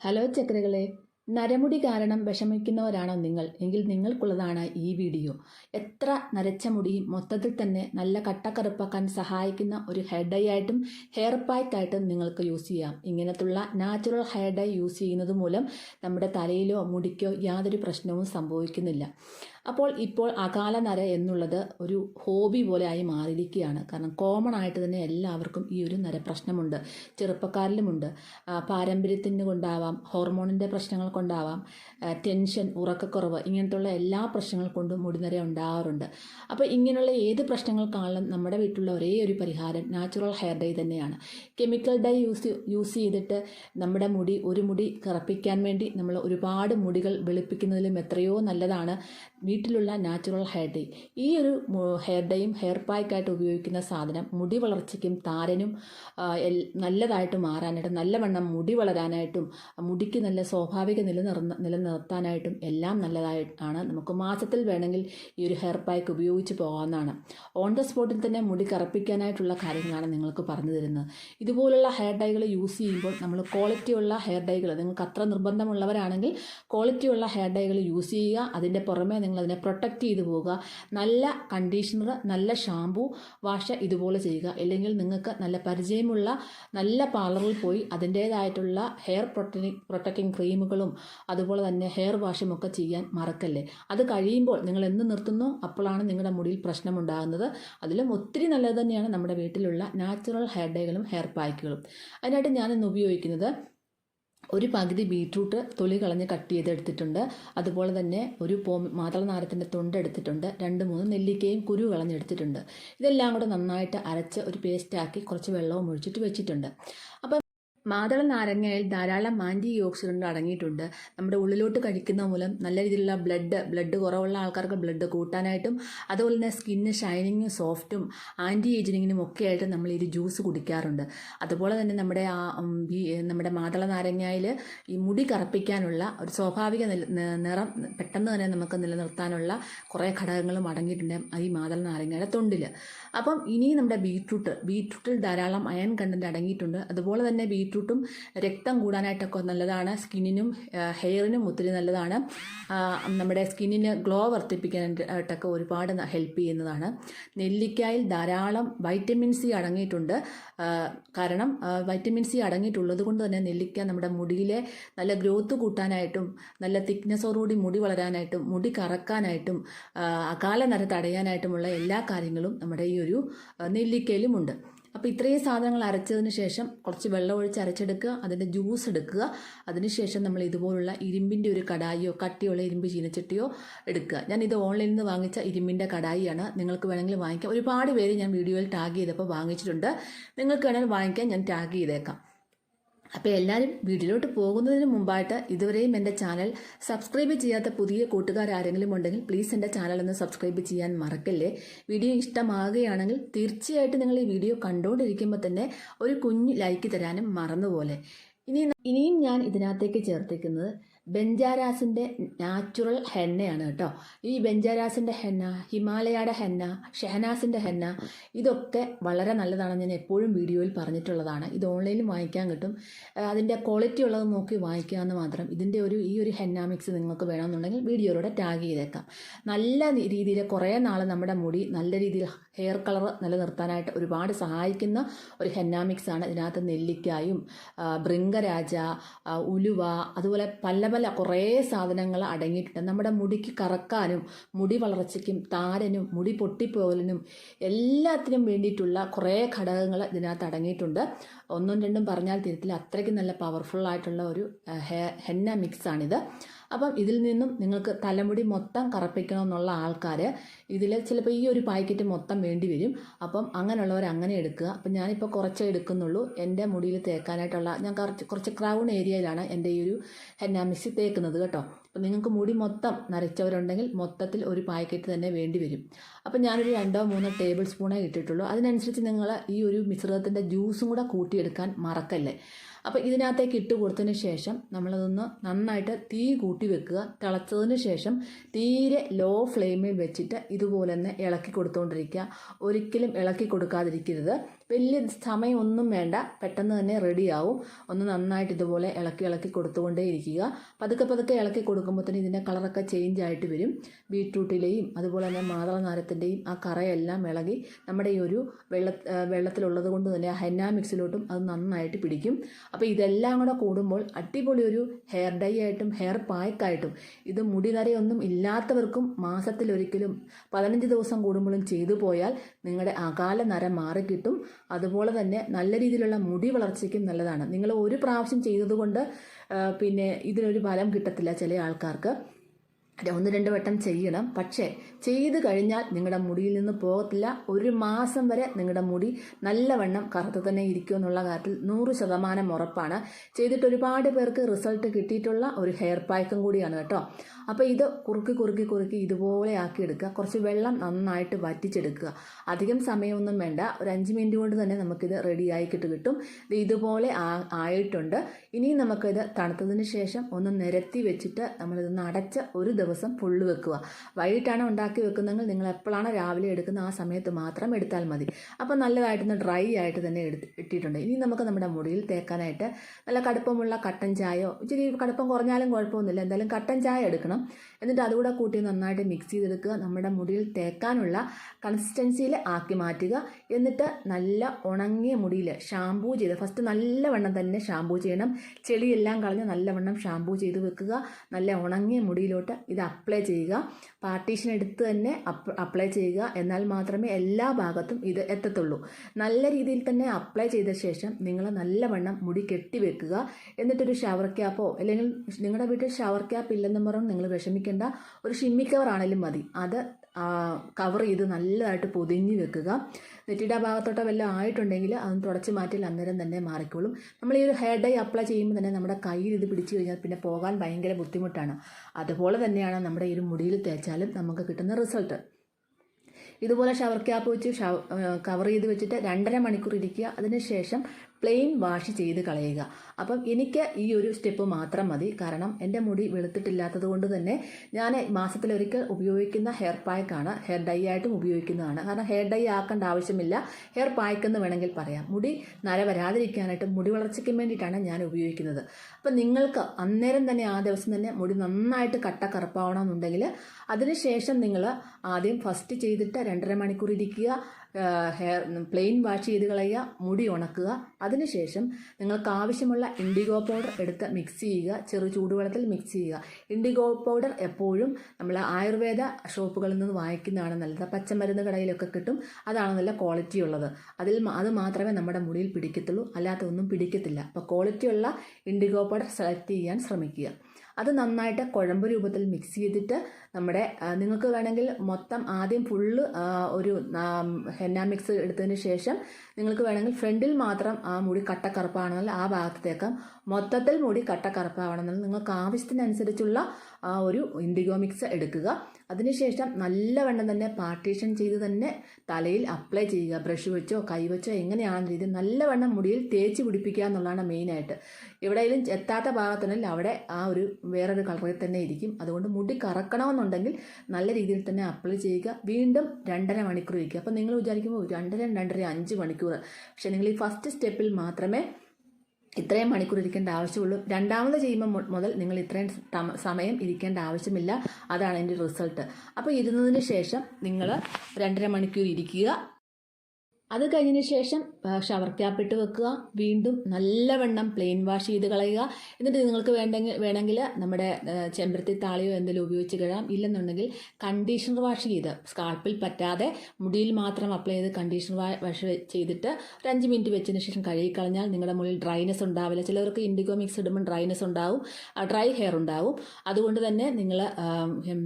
Hello ചക്രകളെ. നരമുടി കാരണം വിഷമിക്കുന്നവരാണോ നിങ്ങൾ? എങ്കിൽ നിങ്ങൾക്കുള്ളതാണ് ഈ വീഡിയോ. എത്ര നരച്ച മുടിയും മൊത്തത്തിൽ തന്നെ നല്ല കട്ടക്കറുപ്പാക്കാൻ സഹായിക്കുന്ന ഒരു ഹെയർ ഡൈ ആയിട്ടും ഹെയർ പാക്ക് ആയിട്ടും നിങ്ങൾക്ക് യൂസ് ചെയ്യാം. ഇങ്ങനത്തുള്ള നാച്ചുറൽ ഹെയർ ഡൈ യൂസ് ചെയ്യുന്നത് മൂലം നമ്മുടെ തലയിലോ മുടിക്കോ യാതൊരു പ്രശ്നവും സംഭവിക്കുന്നില്ല. അപ്പോൾ ഇപ്പോൾ അകാല നര എന്നുള്ളത് ഒരു ഹോബി പോലെ ആയി മാറിയിരിക്കുകയാണ്. കാരണം കോമൺ ആയിട്ട് തന്നെ എല്ലാവർക്കും ഈ ഒരു നര പ്രശ്നമുണ്ട്. ചെറുപ്പക്കാരിലുമുണ്ട്. പാരമ്പര്യത്തിന് കൊണ്ടാവാം ഹോർമോണിന്റെ പ്രശ്നങ്ങൾ കൊണ്ടാവാം ടെൻഷൻ ഉറക്കക്കുറവ് ഇങ്ങനത്തുള്ള എല്ലാ പ്രശ്നങ്ങൾ കൊണ്ടും മുടിനര ഉണ്ടാവാറുണ്ട്. അപ്പോൾ ഇങ്ങനെയുള്ള ഏത് പ്രശ്നങ്ങൾക്കാണെങ്കിലും നമ്മുടെ വീട്ടിലുള്ള ഒരേ ഒരു പരിഹാരം നാച്ചുറൽ ഹെയർ ഡൈ തന്നെയാണ്. കെമിക്കൽ ഡൈ യൂസ് യൂസ് ചെയ്തിട്ട് നമ്മുടെ മുടി ഒരു മുടി കറപ്പിക്കാൻ വേണ്ടി നമ്മൾ ഒരുപാട് മുടികൾ വെളുപ്പിക്കുന്നതിലും എത്രയോ നല്ലതാണ്. വീട്ടിലുള്ള നാച്ചുറൽ ഹെയർ ഡൈ ഈ ഒരു ഹെയർ ഡൈയും ഹെയർ പായ്ക്കായിട്ട് ഉപയോഗിക്കുന്ന സാധനം മുടി വളർച്ചയ്ക്കും താരനും നല്ലതായിട്ട് മാറാനായിട്ടും നല്ലവണ്ണം മുടി വളരാനായിട്ടും മുടിക്ക് നല്ല സ്വാഭാവിക നിലനിർ നിലനിർത്താനായിട്ടും എല്ലാം നല്ലതായിട്ടാണ് നമുക്ക് മാസത്തിൽ വേണമെങ്കിൽ ഈ ഒരു ഹെയർ പായ്ക്ക് ഉപയോഗിച്ച് പോകാവുന്നതാണ്. ഓൺ ദ സ്പോട്ടിൽ തന്നെ മുടി കറപ്പിക്കാനായിട്ടുള്ള കാര്യങ്ങളാണ് നിങ്ങൾക്ക് പറഞ്ഞു തരുന്നത്. ഇതുപോലുള്ള ഹെയർ ഡൈകൾ യൂസ് ചെയ്യുമ്പോൾ നമ്മൾ ക്വാളിറ്റി ഉള്ള ഹെയർ ഡൈകൾ നിങ്ങൾക്ക് അത്ര നിർബന്ധമുള്ളവരാണെങ്കിൽ ക്വാളിറ്റി ഉള്ള ഹെയർ ഡൈകൾ യൂസ് ചെയ്യുക. അതിന്റെ പുറമെ നിങ്ങൾ അതിനെ പ്രൊട്ടക്റ്റ് ചെയ്തു പോവുക. നല്ല കണ്ടീഷണർ നല്ല ഷാമ്പൂ വാഷ ഇതുപോലെ ചെയ്യുക. അല്ലെങ്കിൽ നിങ്ങൾക്ക് നല്ല പരിചയമുള്ള നല്ല പാർലറിൽ പോയി അതിന്റേതായിട്ടുള്ള ഹെയർ പ്രൊട്ടക്റ്റിംഗ് പ്രൊട്ടക്റ്റിംഗ് ക്രീമുകളും അതുപോലെ തന്നെ ഹെയർ വാഷും ഒക്കെ ചെയ്യാൻ മറക്കല്ലേ? അത് കഴിയുമ്പോൾ നിങ്ങൾ എന്ന് നിർത്തുന്നു? അപ്പോഴാണ് നിങ്ങളുടെ മുടിയിൽ പ്രശ്നമുണ്ടാകുന്നത്. അതിലും ഒത്തിരി നല്ലത് തന്നെയാണ് നമ്മുടെ വീട്ടിലുള്ള നാച്ചുറൽ ഹെയർ ഡേകളും ഹെയർ പാക്കുകളും അതിനായിട്ട് ഞാനിന്ന് ഉപയോഗിക്കുന്നത് ഒരു പകുതി ബീട്രൂട്ട് തൊലി കളഞ്ഞ് കട്ട് ചെയ്തെടുത്തിട്ടുണ്ട്. അതുപോലെ തന്നെ ഒരു പോ മാതളനാരത്തിന്റെ തൊണ്ട് എടുത്തിട്ടുണ്ട്. രണ്ട് മൂന്ന് നെല്ലിക്കയും കുരു കളഞ്ഞെടുത്തിട്ടുണ്ട്. ഇതെല്ലാം കൂടെ നന്നായിട്ട് അരച്ച് ഒരു പേസ്റ്റാക്കി കുറച്ച് വെള്ളവും ഒഴിച്ചിട്ട് വെച്ചിട്ടുണ്ട്. അപ്പം മാതള നാരങ്ങയിൽ ധാരാളം ആന്റി ഓക്സിഡന്റ് അടങ്ങിയിട്ടുണ്ട്. നമ്മുടെ ഉള്ളിലോട്ട് കഴിക്കുന്ന മൂലം നല്ല രീതിയിലുള്ള ബ്ലഡ് ബ്ലഡ് കുറവുള്ള ആൾക്കാർക്ക് ബ്ലഡ് കൂട്ടാനായിട്ടും അതുപോലെ തന്നെ സ്കിന്ന് ഷൈനിങ്ങും സോഫ്റ്റും ആന്റി ഏജിനിങ്ങിനും ഒക്കെ ആയിട്ട് നമ്മൾ ഈ ജ്യൂസ് കുടിക്കാറുണ്ട്. അതുപോലെ തന്നെ നമ്മുടെ ആ നമ്മുടെ മാതള നാരങ്ങയിൽ ഈ മുടി കറുപ്പിക്കാനുള്ള ഒരു സ്വാഭാവിക നിറം പെട്ടെന്ന് തന്നെ നമുക്ക് നിലനിർത്താനുള്ള കുറേ ഘടകങ്ങളും അടങ്ങിയിട്ടുണ്ട് ഈ മാതള നാരങ്ങയുടെ തൊണ്ടിൽ. അപ്പം ഇനി നമ്മുടെ ബീറ്റ്റൂട്ട് ബീറ്റ്റൂട്ടിൽ ധാരാളം അയൺ കണ്ടന്റ് അടങ്ങിയിട്ടുണ്ട്. അതുപോലെ തന്നെ ബീട്രൂട്ടും രക്തം കൂടാനായിട്ടൊക്കെ നല്ലതാണ്. സ്കിന്നിനും ഹെയറിനും ഒത്തിരി നല്ലതാണ്. നമ്മുടെ സ്കിന്നിന് ഗ്ലോ വർദ്ധിപ്പിക്കാനായിട്ടൊക്കെ ഒരുപാട് ഹെൽപ്പ് ചെയ്യുന്നതാണ്. നെല്ലിക്കായിൽ ധാരാളം വൈറ്റമിൻ സി അടങ്ങിയിട്ടുണ്ട്. കാരണം വൈറ്റമിൻ സി അടങ്ങിയിട്ടുള്ളത് കൊണ്ട് തന്നെ നെല്ലിക്ക നമ്മുടെ മുടിയിലെ നല്ല ഗ്രോത്ത് കൂട്ടാനായിട്ടും നല്ല തിക്നെസ്സോടുകൂടി മുടി വളരാനായിട്ടും മുടി കറക്കാനായിട്ടും അകാല നര തടയാനായിട്ടുമുള്ള എല്ലാ കാര്യങ്ങളും നമ്മുടെ ഈ ഒരു നെല്ലിക്കയിലുമുണ്ട്. അപ്പോൾ ഇത്രയും സാധനങ്ങൾ അരച്ചതിന് ശേഷം കുറച്ച് വെള്ളം ഒഴിച്ച് അരച്ചെടുക്കുക അതിന്റെ ജ്യൂസ് എടുക്കുക. അതിനുശേഷം നമ്മൾ ഇതുപോലുള്ള ഇരുമ്പിന്റെ ഒരു കടായിയോ കട്ടിയുള്ള ഇരുമ്പ് ചീനച്ചട്ടിയോ എടുക്കുക. ഞാൻ ഇത് ഓൺലൈനിൽ നിന്ന് വാങ്ങിച്ച ഇരുമ്പിന്റെ കടായിയാണ്. നിങ്ങൾക്ക് വേണമെങ്കിൽ വാങ്ങിക്കാം. ഒരുപാട് പേര് ഞാൻ വീഡിയോയിൽ ടാഗ് ചെയ്തപ്പോൾ വാങ്ങിച്ചിട്ടുണ്ട്. നിങ്ങൾക്ക് വേണമെങ്കിൽ വാങ്ങിക്കാൻ ഞാൻ ടാഗ് ചെയ്തേക്കാം. അപ്പോൾ എല്ലാവരും വീട്ടിലോട്ട് പോകുന്നതിന് മുമ്പായിട്ട് ഇതുവരെയും എന്റെ ചാനൽ സബ്സ്ക്രൈബ് ചെയ്യാത്ത പുതിയ കൂട്ടുകാർ ആരെങ്കിലും ഉണ്ടെങ്കിൽ പ്ലീസ് എന്റെ ചാനൽ ഒന്ന് സബ്സ്ക്രൈബ് ചെയ്യാൻ മറക്കല്ലേ. വീഡിയോ ഇഷ്ടമാകുകയാണെങ്കിൽ തീർച്ചയായിട്ടും നിങ്ങൾ ഈ വീഡിയോ കണ്ടുകൊണ്ടിരിക്കുമ്പോൾ തന്നെ ഒരു കുഞ്ഞ് ലൈക്ക് തരാനും മറന്നുപോലെ. ഇനി ഇനിയും ഞാൻ ഇതിനകത്തേക്ക് ചേർത്തിരിക്കുന്നത് ബെഞ്ചാരാസിന്റെ നാച്ചുറൽ ഹെന്നയാണ് കേട്ടോ. ഈ ബെഞ്ചാരാസിന്റെ ഹെന്ന ഹിമാലയയുടെ ഹെന്ന ഷെഹനാസിന്റെ ഹെന്ന ഇതൊക്കെ വളരെ നല്ലതാണെന്ന് ഞാൻ എപ്പോഴും വീഡിയോയിൽ പറഞ്ഞിട്ടുള്ളതാണ്. ഇത് ഓൺലൈനിൽ വാങ്ങിക്കാൻ കിട്ടും. അതിന്റെ ക്വാളിറ്റി ഉള്ളത് നോക്കി വാങ്ങിക്കുക എന്ന് മാത്രം. ഇതിന്റെ ഒരു ഈ ഒരു ഹെന്ന മിക്സ് നിങ്ങൾക്ക് വേണമെന്നുണ്ടെങ്കിൽ വീഡിയോയിലൂടെ ടാഗ് ചെയ്തേക്കാം. നല്ല രീതിയിൽ കുറേ നാൾ നമ്മുടെ മുടി നല്ല രീതിയിൽ ഹെയർ കളർ നിലനിർത്താനായിട്ട് ഒരുപാട് സഹായിക്കുന്ന ഒരു ഹെന്ന മിക്സ് ആണ് ഇതിനകത്ത് നെല്ലിക്കായും ബൃങ്കരാജ ഉലുവ അതുപോലെ പല പല കുറേ സാധനങ്ങൾ അടങ്ങിയിട്ടുണ്ട്. നമ്മുടെ മുടിക്ക് കറക്കാനും മുടി വളർച്ചയ്ക്കും താരനും മുടി പൊട്ടിപ്പോകലിനും എല്ലാത്തിനും വേണ്ടിയിട്ടുള്ള കുറേ ഘടകങ്ങൾ ഇതിനകത്ത് അടങ്ങിയിട്ടുണ്ട്. ഒന്നും രണ്ടും പറഞ്ഞാൽ തിരുത്തില്ല. അത്രയ്ക്ക് നല്ല പവർഫുൾ ആയിട്ടുള്ള ഒരു ഹെന്ന മിക്സാണിത് അപ്പം ഇതിൽ നിന്നും നിങ്ങൾക്ക് തലമുടി മൊത്തം കറപ്പിക്കണമെന്നുള്ള ആൾക്കാർ ഇതിൽ ചിലപ്പോൾ ഈ ഒരു പാക്കറ്റ് മൊത്തം വേണ്ടി വരും. അപ്പം അങ്ങനെയുള്ളവർ അങ്ങനെ എടുക്കുക. അപ്പം ഞാനിപ്പോൾ കുറച്ചേ എടുക്കുന്നുള്ളൂ. എന്റെ മുടിയിൽ തേക്കാനായിട്ടുള്ള ഞാൻ കുറച്ച് കുറച്ച് ക്രൗൺ ഏരിയയിലാണ് എന്റെ ഈ ഒരു ഹെന്ന മിക്സി തേക്കുന്നത് കേട്ടോ. അപ്പം നിങ്ങൾക്ക് മുടി മൊത്തം നരച്ചവരുണ്ടെങ്കിൽ മൊത്തത്തിൽ ഒരു പാക്കറ്റ് തന്നെ വേണ്ടി വരും. അപ്പം ഞാനൊരു രണ്ടോ മൂന്നോ ടേബിൾ സ്പൂണേ ഇട്ടിട്ടുള്ളൂ. അതിനനുസരിച്ച് നിങ്ങൾ ഈ ഒരു മിശ്രിതത്തിന്റെ ജ്യൂസും കൂടെ കൂട്ടിയെടുക്കാൻ മറക്കല്ലേ? അപ്പോൾ ഇതിനകത്തേക്ക് ഇട്ട് കൊടുത്തതിന് ശേഷം നമ്മളതൊന്ന് നന്നായിട്ട് തീ കൂട്ടി വെക്കുക. തിളച്ചതിന് ശേഷം തീരെ ലോ ഫ്ലെയിമിൽ വെച്ചിട്ട് ഇതുപോലെ തന്നെ ഇളക്കി കൊടുത്തുകൊണ്ടിരിക്കുക ഒരിക്കലും ഇളക്കി കൊടുക്കാതിരിക്കരുത്. വലിയ സമയമൊന്നും വേണ്ട. പെട്ടെന്ന് തന്നെ റെഡിയാവും. ഒന്ന് നന്നായിട്ട് ഇതുപോലെ ഇളക്കി ഇളക്കി കൊടുത്തുകൊണ്ടേ ഇരിക്കുക. പതുക്കെ പതുക്കെ ഇളക്കി കൊടുക്കുമ്പോൾ തന്നെ ഇതിന്റെ കളറൊക്കെ ചേഞ്ച് ആയിട്ട് വരും. ബീട്രൂട്ടിലെയും അതുപോലെ തന്നെ മാതളനാരത്തിന്റെയും ആ കറയെല്ലാം ഇളകി നമ്മുടെ ഈ ഒരു വെള്ള വെള്ളത്തിലുള്ളത് കൊണ്ട് തന്നെ ഹെന്ന മിക്സിലോട്ടും അത് നന്നായിട്ട് പിടിക്കും. അപ്പോൾ ഇതെല്ലാം കൂടെ കൂടുമ്പോൾ അടിപൊളി ഒരു ഹെയർ ഡൈ ആയിട്ടും ഹെയർ പായ്ക്കായിട്ടും ഇത് മുടി നരയൊന്നും ഇല്ലാത്തവർക്കും മാസത്തിലൊരിക്കലും പതിനഞ്ച് ദിവസം കൂടുമ്പോഴും ചെയ്തു പോയാൽ നിങ്ങളുടെ അകാല നര മാറിക്കിട്ടും. അതുപോലെ തന്നെ നല്ല രീതിയിലുള്ള മുടി വളർച്ചയ്ക്കും നല്ലതാണ്. നിങ്ങൾ ഒരു പ്രാവശ്യം ചെയ്തതുകൊണ്ട് പിന്നെ ഇതിനൊരു ഫലം കിട്ടത്തില്ല ചില ആൾക്കാർക്ക്. ഒന്ന് രണ്ട് വട്ടം ചെയ്യണം. പക്ഷേ ചെയ്ത് കഴിഞ്ഞാൽ നിങ്ങളുടെ മുടിയിൽ നിന്ന് പോകത്തില്ല. ഒരു മാസം വരെ നിങ്ങളുടെ മുടി നല്ലവണ്ണം കറുത്ത് തന്നെ ഇരിക്കും എന്നുള്ള കാര്യത്തിൽ നൂറ് ശതമാനം ഉറപ്പാണ്. ചെയ്തിട്ട് ഒരുപാട് പേർക്ക് റിസൾട്ട് കിട്ടിയിട്ടുള്ള ഒരു ഹെയർ പായ്ക്കും കൂടിയാണ് കേട്ടോ. അപ്പോൾ ഇത് കുറുക്കി കുറുക്കി കുറുക്കി ഇതുപോലെ ആക്കി എടുക്കുക കുറച്ച് വെള്ളം നന്നായിട്ട് വറ്റിച്ചെടുക്കുക. അധികം സമയമൊന്നും വേണ്ട. ഒരു അഞ്ച് മിനിറ്റ് കൊണ്ട് തന്നെ നമുക്കിത് റെഡി ആയിക്കിട്ട് കിട്ടും ഇത് ഇതുപോലെ ആയിട്ടുണ്ട്. ഇനി നമുക്കിത് തണുത്തതിന് ശേഷം ഒന്ന് നിരത്തി വെച്ചിട്ട് നമ്മളിതൊന്ന് നടച്ച ഒരു ദിവസം ഫുള്ള് വെക്കുക. വൈകിട്ടാണ് ഉണ്ടാക്കി വെക്കുന്നതെങ്കിൽ നിങ്ങൾ എപ്പോഴാണ് രാവിലെ എടുക്കുന്ന ആ സമയത്ത് മാത്രം എടുത്താൽ മതി. അപ്പോൾ നല്ലതായിട്ടൊന്ന് ഡ്രൈ ആയിട്ട് തന്നെ എടുത്ത് ഇട്ടിട്ടുണ്ട്. ഇനി നമുക്ക് നമ്മുടെ മുടിയിൽ തേക്കാനായിട്ട് നല്ല കടുപ്പമുള്ള കട്ടൻ ചായയോ ഇച്ചിരി കടുപ്പം കുറഞ്ഞാലും കുഴപ്പമൊന്നുമില്ല. എന്തായാലും കട്ടൻ ചായ എടുക്കണം. എന്നിട്ട് അതുകൂടെ കൂട്ടി നന്നായിട്ട് മിക്സ് ചെയ്തെടുക്കുക. നമ്മുടെ മുടിയിൽ തേക്കാനുള്ള കൺസിസ്റ്റൻസിയിൽ ആക്കി മാറ്റുക. എന്നിട്ട് നല്ല ഉണങ്ങിയ മുടിയിൽ ഷാമ്പൂ ചെയ്ത് ഫസ്റ്റ് നല്ലവണ്ണം തന്നെ ഷാമ്പൂ ചെയ്യണം. ചെളിയെല്ലാം കളഞ്ഞ് നല്ലവണ്ണം ഷാമ്പൂ ചെയ്ത് വെക്കുക. നല്ല ഉണങ്ങിയ മുടിയിലോട്ട് ഇത് അപ്ലൈ ചെയ്യുക. പാർട്ടീഷൻ എടുത്ത് തന്നെ അപ്ലൈ ചെയ്യുക. എന്നാൽ മാത്രമേ എല്ലാ ഭാഗത്തും ഇത് എത്തത്തുള്ളൂ. നല്ല രീതിയിൽ തന്നെ അപ്ലൈ ചെയ്ത ശേഷം നിങ്ങൾ നല്ലവണ്ണം മുടി കെട്ടി കെട്ടിവെക്കുക എന്നിട്ടൊരു ഷവർ ക്യാപ്പോ അല്ലെങ്കിൽ നിങ്ങളുടെ വീട്ടിൽ ഷവർ ക്യാപ്പ് ഇല്ലെന്ന് പറഞ്ഞാൽ നിങ്ങൾ വിഷമിക്കേണ്ട. ഒരു ഷിമ്മി കവർ ആണെങ്കിലും മതി. അത് കവർ ചെയ്ത് നല്ലതായിട്ട് പൊതിഞ്ഞ് വെക്കുക. നെറ്റിയുടെ ഭാഗത്തോട്ട് വല്ലതും ആയിട്ടുണ്ടെങ്കിൽ അതൊന്ന് തുടച്ച് മാറ്റിയാൽ അന്നേരം തന്നെ മാറിക്കോളും. നമ്മൾ ഈ ഒരു ഹെയർ ഡൈ അപ്ലൈ ചെയ്യുമ്പോൾ തന്നെ നമ്മുടെ കയ്യിൽ ഇത് പിടിച്ചു കഴിഞ്ഞാൽ പിന്നെ പോകാൻ ഭയങ്കര ബുദ്ധിമുട്ടാണ്. അതുപോലെ തന്നെയാണ് നമ്മുടെ ഈ ഒരു മുടിയിൽ തേച്ചാലും നമുക്ക് കിട്ടുന്ന റിസൾട്ട് ഇതുപോലെ ഷവർ ക്യാപ്പ് വെച്ച് കവർ ചെയ്ത് വെച്ചിട്ട് രണ്ടര മണിക്കൂർ ഇരിക്കുക. അതിനുശേഷം പ്ലെയിൻ വാഷ് ചെയ്ത് കളയുക. അപ്പം എനിക്ക് ഈ ഒരു സ്റ്റെപ്പ് മാത്രം മതി. കാരണം എന്റെ മുടി വെളുത്തിട്ടില്ലാത്തത് കൊണ്ട് തന്നെ ഞാൻ മാസത്തിലൊരിക്കൽ ഉപയോഗിക്കുന്ന ഹെയർ പായ്ക്കാണ് ഹെയർ ഡൈ ആയിട്ടും ഉപയോഗിക്കുന്നതാണ്. കാരണം ഹെയർ ഡൈ ആക്കേണ്ട ആവശ്യമില്ല. ഹെയർ പായ്ക്ക് എന്ന് വേണമെങ്കിൽ പറയാം. മുടി നര വരാതിരിക്കാനായിട്ട് മുടി വളർച്ചയ്ക്ക് വേണ്ടിയിട്ടാണ് ഞാൻ ഉപയോഗിക്കുന്നത്. അപ്പം നിങ്ങൾക്ക് അന്നേരം തന്നെ ആ ദിവസം തന്നെ മുടി നന്നായിട്ട് കട്ട കറുപ്പാവണമെന്നുണ്ടെങ്കിൽ അതിനുശേഷം നിങ്ങൾ ആദ്യം ഫസ്റ്റ് ചെയ്തിട്ട് രണ്ടര മണിക്കൂർ ഇരിക്കുക. ഹെയർ പ്ലെയിൻ വാഷ് ചെയ്ത് കളയുക മുടി ഉണക്കുക. അതിനുശേഷം നിങ്ങൾക്ക് ആവശ്യമുള്ള ഇൻഡിഗോ പൗഡർ എടുത്ത് മിക്സ് ചെയ്യുക. ചെറു ചൂടുവെള്ളത്തിൽ മിക്സ് ചെയ്യുക. ഇൻഡിഗോ പൗഡർ എപ്പോഴും നമ്മൾ ആയുർവേദ ഷോപ്പുകളിൽ നിന്ന് വാങ്ങിക്കുന്നതാണ് നല്ലത്. പച്ചമരുന്ന് കടയിലൊക്കെ കിട്ടും. അതാണ് നല്ല ക്വാളിറ്റി ഉള്ളത്. അതിൽ അത് മാത്രമേ നമ്മുടെ മുടിയിൽ പിടിക്കത്തുള്ളൂ. അല്ലാത്ത ഒന്നും പിടിക്കത്തില്ല. അപ്പോൾ ക്വാളിറ്റിയുള്ള ഇൻഡിഗോ പൗഡർ സെലക്ട് ചെയ്യാൻ ശ്രമിക്കുക. അത് നന്നായിട്ട് കുഴമ്പ് രൂപത്തിൽ മിക്സ് ചെയ്തിട്ട് നമ്മുടെ നിങ്ങൾക്ക് വേണമെങ്കിൽ മൊത്തം ആദ്യം ഫുള്ള് ഒരു ഹെന്ന മിക്സ് എടുത്തതിന് ശേഷം നിങ്ങൾക്ക് വേണമെങ്കിൽ ഫ്രണ്ടിൽ മാത്രം ആ മുടി കട്ടക്കറുപ്പാണെങ്കിൽ ആ ഭാഗത്തേക്ക് മൊത്തത്തിൽ മുടി കട്ടക്കറുപ്പാവണമെന്നുള്ള നിങ്ങൾക്ക് ആവശ്യത്തിനനുസരിച്ചുള്ള ഒരു ഇൻഡിഗോ മിക്സ് എടുക്കുക. അതിനുശേഷം നല്ലവണ്ണം തന്നെ പാർട്ടീഷൻ ചെയ്ത് തന്നെ തലയിൽ അപ്ലൈ ചെയ്യുക. ബ്രഷ് വെച്ചോ കൈ വെച്ചോ എങ്ങനെയാണെന്ന രീതിയിൽ നല്ലവണ്ണം മുടിയിൽ തേച്ച് പിടിപ്പിക്കുക എന്നുള്ളതാണ് മെയിനായിട്ട് എവിടെയെങ്കിലും എത്താത്ത ഭാഗത്തുണ്ടെങ്കിൽ അവിടെ ആ ഒരു വേറൊരു കളറിൽ തന്നെ ഇരിക്കും. അതുകൊണ്ട് മുടി കറക്കണമെന്നുണ്ടെങ്കിൽ നല്ല രീതിയിൽ തന്നെ അപ്ലൈ ചെയ്യുക. വീണ്ടും രണ്ടര മണിക്കൂർ വയ്ക്കുക അപ്പോൾ നിങ്ങൾ വിചാരിക്കുമ്പോൾ രണ്ടര രണ്ടര അഞ്ച് മണിക്കൂർ. പക്ഷേ നിങ്ങൾ ഈ ഫസ്റ്റ് സ്റ്റെപ്പിൽ മാത്രമേ ഇത്രയും മണിക്കൂർ ഇരിക്കേണ്ട ആവശ്യമുള്ളൂ. രണ്ടാമത് ചെയ്യുമ്പോൾ മുതൽ നിങ്ങൾ ഇത്രയും സമയം ഇരിക്കേണ്ട ആവശ്യമില്ല. അതാണ് എന്റെ റിസൾട്ട് അപ്പോൾ ഇരുന്നതിന് ശേഷം നിങ്ങൾ രണ്ടര മണിക്കൂർ ഇരിക്കുക. അത് കഴിഞ്ഞതിന് ശേഷം ഷവർ ക്യാപ്പ് ഇട്ട് വെക്കുക. വീണ്ടും നല്ലവണ്ണം പ്ലെയിൻ വാഷ് ചെയ്ത് കളയുക. എന്നിട്ട് നിങ്ങൾക്ക് വേണ്ടെങ്കിൽ വേണമെങ്കിൽ നമ്മുടെ ചെമ്പരത്തി താളിയോ എന്തെങ്കിലും ഉപയോഗിച്ച് കഴിയാം ഇല്ലെന്നുണ്ടെങ്കിൽ കണ്ടീഷണർ വാഷ് ചെയ്ത് സ്കാൾപ്പിൽ പറ്റാതെ മുടിയിൽ മാത്രം അപ്ലൈ ചെയ്ത് കണ്ടീഷണർ വാഷ് ചെയ്തിട്ട് ഒരു അഞ്ച് മിനിറ്റ് വെച്ചതിന് ശേഷം കഴുകി കളഞ്ഞാൽ നിങ്ങളുടെ മുകളിൽ ഡ്രൈനെസ് ഉണ്ടാവില്ല. ചിലവർക്ക് ഇൻഡിഗോ മിക്സ് ഇടുമ്പോൾ ഡ്രൈനെസ് ഉണ്ടാവും. ഡ്രൈ ഹെയർ ഉണ്ടാവും. അതുകൊണ്ട് തന്നെ നിങ്ങൾ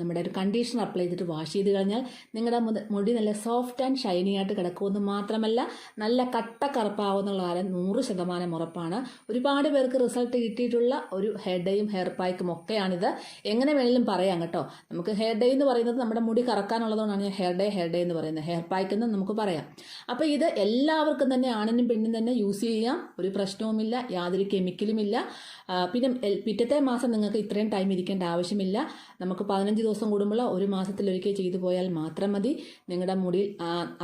നമ്മുടെ ഒരു കണ്ടീഷണർ അപ്ലൈ ചെയ്തിട്ട് വാഷ് ചെയ്ത് കഴിഞ്ഞാൽ നിങ്ങളുടെ മുടി നല്ല സോഫ്റ്റ് ആൻഡ് ഷൈനി ആയിട്ട് കിടക്കുമെന്ന് മാത്രമല്ല നല്ല കട്ട കറുപ്പാവുന്നുള്ള കാര്യം നൂറ് ശതമാനം ഉറപ്പാണ്. ഒരുപാട് പേർക്ക് റിസൾട്ട് കിട്ടിയിട്ടുള്ള ഒരു ഹെയർ ഡേയും ഹെയർ പായ്ക്കും ഒക്കെയാണിത്. എങ്ങനെ വേണമെങ്കിലും പറയാം കേട്ടോ. നമുക്ക് ഹെയർ ഡേ എന്ന് പറയുന്നത് നമ്മുടെ മുടി കറക്കാനുള്ളതുകൊണ്ടാണ് ഞാൻ ഹെയർ ഡേ ഹെയർ ഡേ എന്ന് പറയുന്നത്. ഹെയർ പായ്ക്ക് എന്ന് നമുക്ക് പറയാം. അപ്പോൾ ഇത് എല്ലാവർക്കും തന്നെ ആണിനും പെണ്ണിനും തന്നെ യൂസ് ചെയ്യാം. ഒരു പ്രശ്നവുമില്ല യാതൊരു കെമിക്കലുമില്ല പിന്നെ പിറ്റത്തെ മാസം നിങ്ങൾക്ക് ഇത്രയും ടൈം ഇരിക്കേണ്ട ആവശ്യമില്ല. നമുക്ക് പതിനഞ്ച് ദിവസം കൂടുമ്പോൾ ഒരു മാസത്തിലൊരിക്കൽ ചെയ്തു പോയാൽ മാത്രം മതി. നിങ്ങളുടെ മുടിയിൽ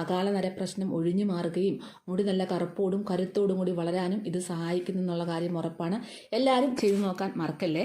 അകാല നര പ്രശ്നം ഒഴിഞ്ഞു കൊഴിഞ്ഞു മാറുകയും മുടി നല്ല കറുപ്പോടും കരുത്തോടും കൂടി വളരാനും ഇത് സഹായിക്കുന്നു എന്നുള്ള കാര്യം ഉറപ്പാണ്. എല്ലാവരും ചെയ്തു നോക്കാൻ മറക്കല്ലേ?